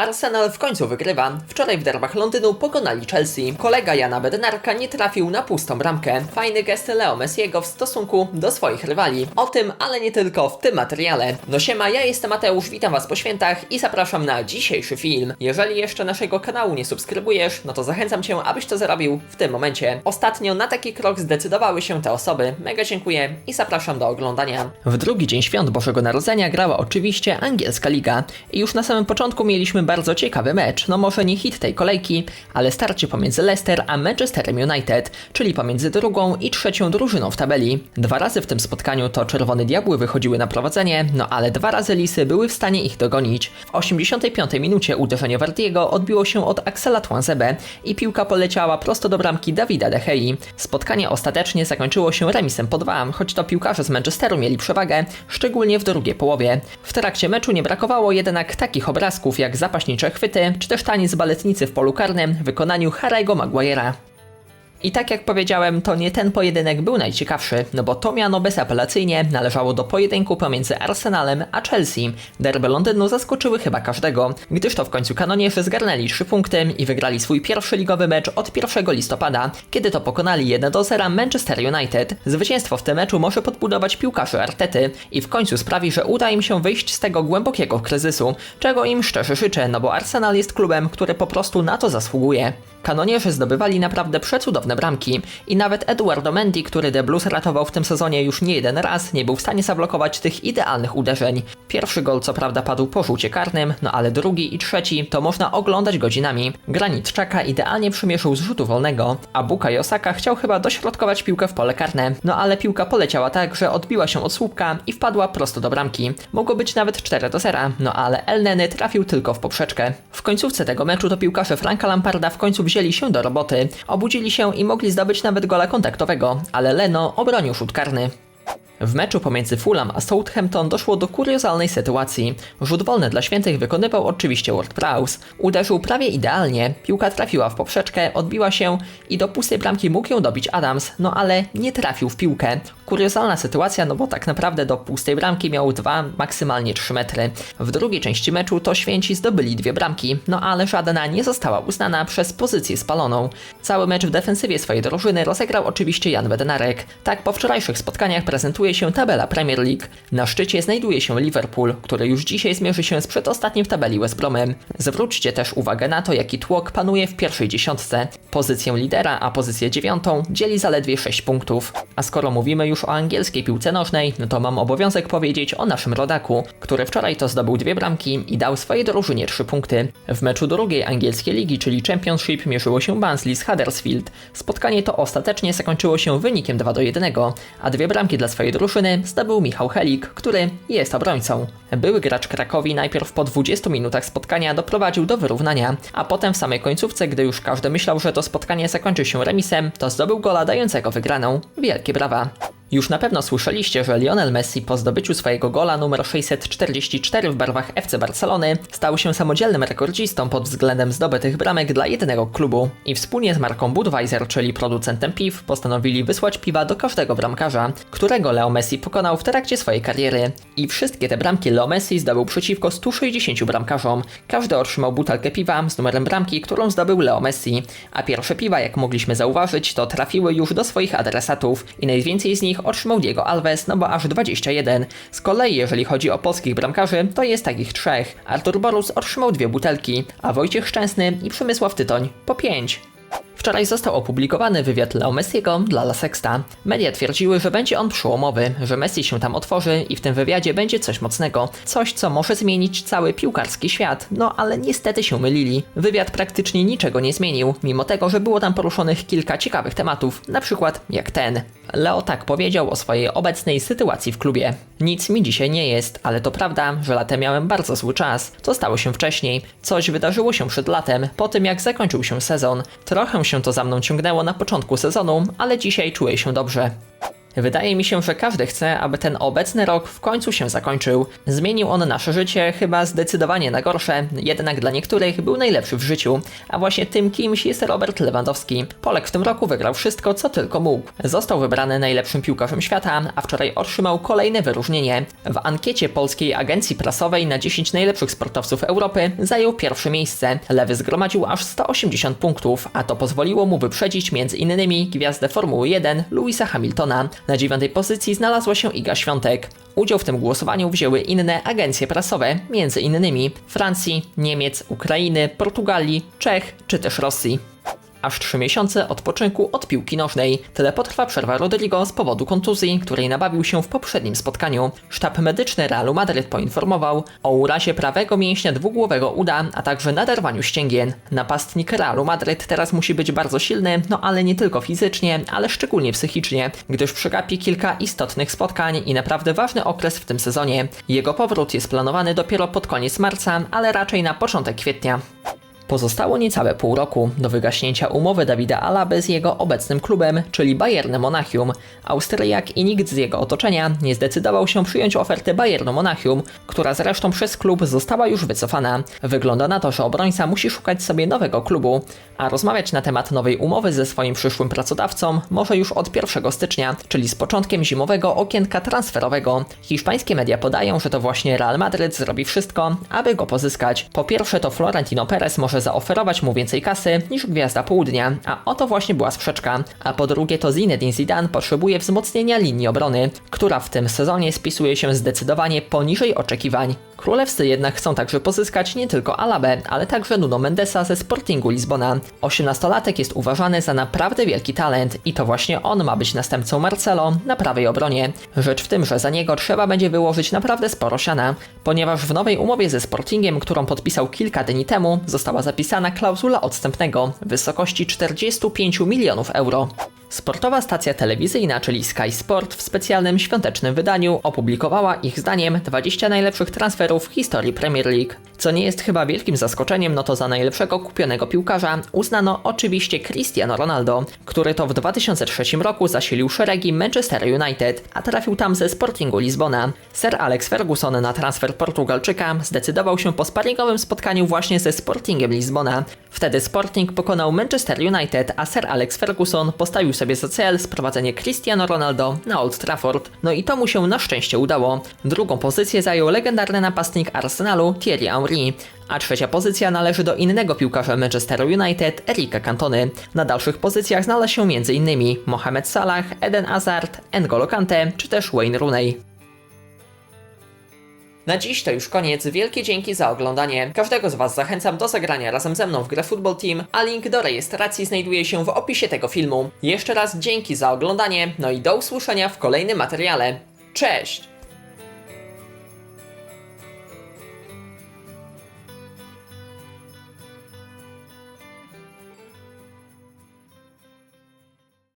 Arsenal w końcu wygrywa. Wczoraj w derbach Londynu pokonali Chelsea. Kolega Jana Bednarka nie trafił na pustą bramkę. Fajny gest Leo Messiego w stosunku do swoich rywali. O tym, ale nie tylko w tym materiale. No siema, ja jestem Mateusz, witam was po świętach i zapraszam na dzisiejszy film. Jeżeli jeszcze naszego kanału nie subskrybujesz, no to zachęcam cię, abyś to zrobił w tym momencie. Ostatnio na taki krok zdecydowały się te osoby. Mega dziękuję i zapraszam do oglądania. W drugi dzień świąt Bożego Narodzenia grała oczywiście angielska liga. I już na samym początku mieliśmy bardzo ciekawy mecz. No może nie hit tej kolejki, ale starcie pomiędzy Leicester a Manchesterem United, czyli pomiędzy drugą i trzecią drużyną w tabeli. Dwa razy w tym spotkaniu to Czerwone Diabły wychodziły na prowadzenie, no ale dwa razy Lisy były w stanie ich dogonić. W 85 minucie uderzenie Wardiego odbiło się od Axela Twansebe i piłka poleciała prosto do bramki Dawida De Gei. Spotkanie ostatecznie zakończyło się remisem po dwa, choć to piłkarze z Manchesteru mieli przewagę, szczególnie w drugiej połowie. W trakcie meczu nie brakowało jednak takich obrazków jak zapaśnicze chwyty, czy też taniec baletnicy w polu karnym w wykonaniu Harry'ego Maguire'a. I tak jak powiedziałem, to nie ten pojedynek był najciekawszy, no bo to miano bezapelacyjnie należało do pojedynku pomiędzy Arsenalem a Chelsea. Derby Londynu zaskoczyły chyba każdego, gdyż to w końcu kanonierzy zgarnęli 3 punkty i wygrali swój pierwszy ligowy mecz od 1 listopada, kiedy to pokonali 1 do 0 Manchester United. Zwycięstwo w tym meczu może podbudować piłkarzy Artety i w końcu sprawi, że uda im się wyjść z tego głębokiego kryzysu, czego im szczerze życzę, no bo Arsenal jest klubem, który po prostu na to zasługuje. Kanonierzy zdobywali naprawdę przecudowne bramki i nawet Eduardo Mendy, który The Blues ratował w tym sezonie już nie jeden raz, nie był w stanie zablokować tych idealnych uderzeń. Pierwszy gol co prawda padł po rzucie karnym, no ale drugi i trzeci to można oglądać godzinami. Granit Czaka idealnie przymierzył z rzutu wolnego, a Buka Osaka chciał chyba dośrodkować piłkę w pole karne, no ale piłka poleciała tak, że odbiła się od słupka i wpadła prosto do bramki. Mogło być nawet 4 do 0, no ale El Neny trafił tylko w poprzeczkę. W końcówce tego meczu to piłkarze Franka Lamparda w końcu wzięli się do roboty, obudzili się i mogli zdobyć nawet gola kontaktowego, ale Leno obronił rzut karny. W meczu pomiędzy Fulham a Southampton doszło do kuriozalnej sytuacji. Rzut wolny dla świętych wykonywał oczywiście Ward Prowse. Uderzył prawie idealnie, piłka trafiła w poprzeczkę, odbiła się i do pustej bramki mógł ją dobić Adams, no ale nie trafił w piłkę. Kuriozalna sytuacja, no bo tak naprawdę do pustej bramki miał 2, maksymalnie 3 metry. W drugiej części meczu to święci zdobyli dwie bramki, no ale żadna nie została uznana przez pozycję spaloną. Cały mecz w defensywie swojej drużyny rozegrał oczywiście Jan Bednarek. Tak po wczorajszych spotkaniach prezentuje się tabela Premier League. Na szczycie znajduje się Liverpool, który już dzisiaj zmierzy się z przedostatnim w tabeli West Bromem. Zwróćcie też uwagę na to, jaki tłok panuje w pierwszej dziesiątce. Pozycję lidera, a pozycję dziewiątą dzieli zaledwie 6 punktów. A skoro mówimy już o angielskiej piłce nożnej, no to mam obowiązek powiedzieć o naszym rodaku, który wczoraj to zdobył dwie bramki i dał swojej drużynie 3 punkty. W meczu drugiej angielskiej ligi, czyli Championship, mierzyło się Barnsley z Huddersfield. Spotkanie to ostatecznie zakończyło się wynikiem 2 do 1, a dwie bramki dla swojej drużyny zdobył Michał Helik, który jest obrońcą. Były gracz Krakowi najpierw po 20 minutach spotkania doprowadził do wyrównania, a potem w samej końcówce, gdy już każdy myślał, że to spotkanie zakończy się remisem, to zdobył gola dającego wygraną. Wielkie brawa. Już na pewno słyszeliście, że Lionel Messi po zdobyciu swojego gola numer 644 w barwach FC Barcelony stał się samodzielnym rekordzistą pod względem zdobytych bramek dla jednego klubu. I wspólnie z marką Budweiser, czyli producentem piw, postanowili wysłać piwa do każdego bramkarza, którego Leo Messi pokonał w trakcie swojej kariery. I wszystkie te bramki Leo Messi zdobył przeciwko 160 bramkarzom. Każdy otrzymał butelkę piwa z numerem bramki, którą zdobył Leo Messi. A pierwsze piwa, jak mogliśmy zauważyć, to trafiły już do swoich adresatów i najwięcej z nich otrzymał Diego Alves, no bo aż 21. Z kolei jeżeli chodzi o polskich bramkarzy, to jest takich trzech. Artur Borus otrzymał dwie butelki, a Wojciech Szczęsny i Przemysław Tytoń po pięć. Wczoraj został opublikowany wywiad Leo Messiego dla La Sexta. Media twierdziły, że będzie on przełomowy, że Messi się tam otworzy i w tym wywiadzie będzie coś mocnego. Coś, co może zmienić cały piłkarski świat. No ale niestety się mylili. Wywiad praktycznie niczego nie zmienił, mimo tego, że było tam poruszonych kilka ciekawych tematów, na przykład jak ten. Leo tak powiedział o swojej obecnej sytuacji w klubie. Nic mi dzisiaj nie jest, ale to prawda, że latem miałem bardzo zły czas. To stało się wcześniej. Coś wydarzyło się przed latem, po tym jak zakończył się sezon. Trochę się to za mną ciągnęło na początku sezonu, ale dzisiaj czuję się dobrze. Wydaje mi się, że każdy chce, aby ten obecny rok w końcu się zakończył. Zmienił on nasze życie chyba zdecydowanie na gorsze, jednak dla niektórych był najlepszy w życiu. A właśnie tym kimś jest Robert Lewandowski. Polek w tym roku wygrał wszystko, co tylko mógł. Został wybrany najlepszym piłkarzem świata, a wczoraj otrzymał kolejne wyróżnienie. W ankiecie polskiej agencji prasowej na 10 najlepszych sportowców Europy zajął pierwsze miejsce. Lewy zgromadził aż 180 punktów, a to pozwoliło mu wyprzedzić innymi gwiazdę Formuły 1 Louisa Hamiltona. Na dziewiątej pozycji znalazła się Iga Świątek. Udział w tym głosowaniu wzięły inne agencje prasowe, między innymi Francji, Niemiec, Ukrainy, Portugalii, Czech czy też Rosji. Aż trzy miesiące odpoczynku od piłki nożnej. Tyle potrwa przerwa Rodrigo z powodu kontuzji, której nabawił się w poprzednim spotkaniu. Sztab medyczny Realu Madryt poinformował o urazie prawego mięśnia dwugłowego uda, a także naderwaniu ścięgien. Napastnik Realu Madryt teraz musi być bardzo silny, no ale nie tylko fizycznie, ale szczególnie psychicznie, gdyż przegapi kilka istotnych spotkań i naprawdę ważny okres w tym sezonie. Jego powrót jest planowany dopiero pod koniec marca, ale raczej na początek kwietnia. Pozostało niecałe pół roku do wygaśnięcia umowy Dawida Alaby z jego obecnym klubem, czyli Bayern Monachium. Austriak i nikt z jego otoczenia nie zdecydował się przyjąć ofertę Bayernu Monachium, która zresztą przez klub została już wycofana. Wygląda na to, że obrońca musi szukać sobie nowego klubu, a rozmawiać na temat nowej umowy ze swoim przyszłym pracodawcą może już od 1 stycznia, czyli z początkiem zimowego okienka transferowego. Hiszpańskie media podają, że to właśnie Real Madryt zrobi wszystko, aby go pozyskać. Po pierwsze to Florentino Perez może zaoferować mu więcej kasy niż Gwiazda Południa, a oto właśnie była sprzeczka. A po drugie to Zinedine Zidane potrzebuje wzmocnienia linii obrony, która w tym sezonie spisuje się zdecydowanie poniżej oczekiwań. Królewscy jednak chcą także pozyskać nie tylko Alabę, ale także Nuno Mendesa ze Sportingu Lizbona. 18-latek jest uważany za naprawdę wielki talent i to właśnie on ma być następcą Marcelo na prawej obronie. Rzecz w tym, że za niego trzeba będzie wyłożyć naprawdę sporo siana, ponieważ w nowej umowie ze Sportingiem, którą podpisał kilka dni temu, została zapisana klauzula odstępnego w wysokości 45 milionów euro. Sportowa stacja telewizyjna, czyli Sky Sport, w specjalnym świątecznym wydaniu opublikowała ich zdaniem 20 najlepszych transferów w historii Premier League. Co nie jest chyba wielkim zaskoczeniem, no to za najlepszego kupionego piłkarza uznano oczywiście Cristiano Ronaldo, który to w 2003 roku zasilił szeregi Manchester United, a trafił tam ze Sportingu Lizbona. Sir Alex Ferguson na transfer Portugalczyka zdecydował się po sparingowym spotkaniu właśnie ze Sportingiem Lizbona. Wtedy Sporting pokonał Manchester United, a Sir Alex Ferguson postawił sobie za cel sprowadzenie Cristiano Ronaldo na Old Trafford. No i to mu się na szczęście udało. Drugą pozycję zajął legendarny napastnik Arsenalu Thierry Henry, a trzecia pozycja należy do innego piłkarza Manchesteru United, Erika Cantony. Na dalszych pozycjach znalazł się m.in. Mohamed Salah, Eden Hazard, N'Golo Kante czy też Wayne Rooney. Na dziś to już koniec. Wielkie dzięki za oglądanie. Każdego z Was zachęcam do zagrania razem ze mną w grę Football Team, a link do rejestracji znajduje się w opisie tego filmu. Jeszcze raz dzięki za oglądanie, no i do usłyszenia w kolejnym materiale. Cześć!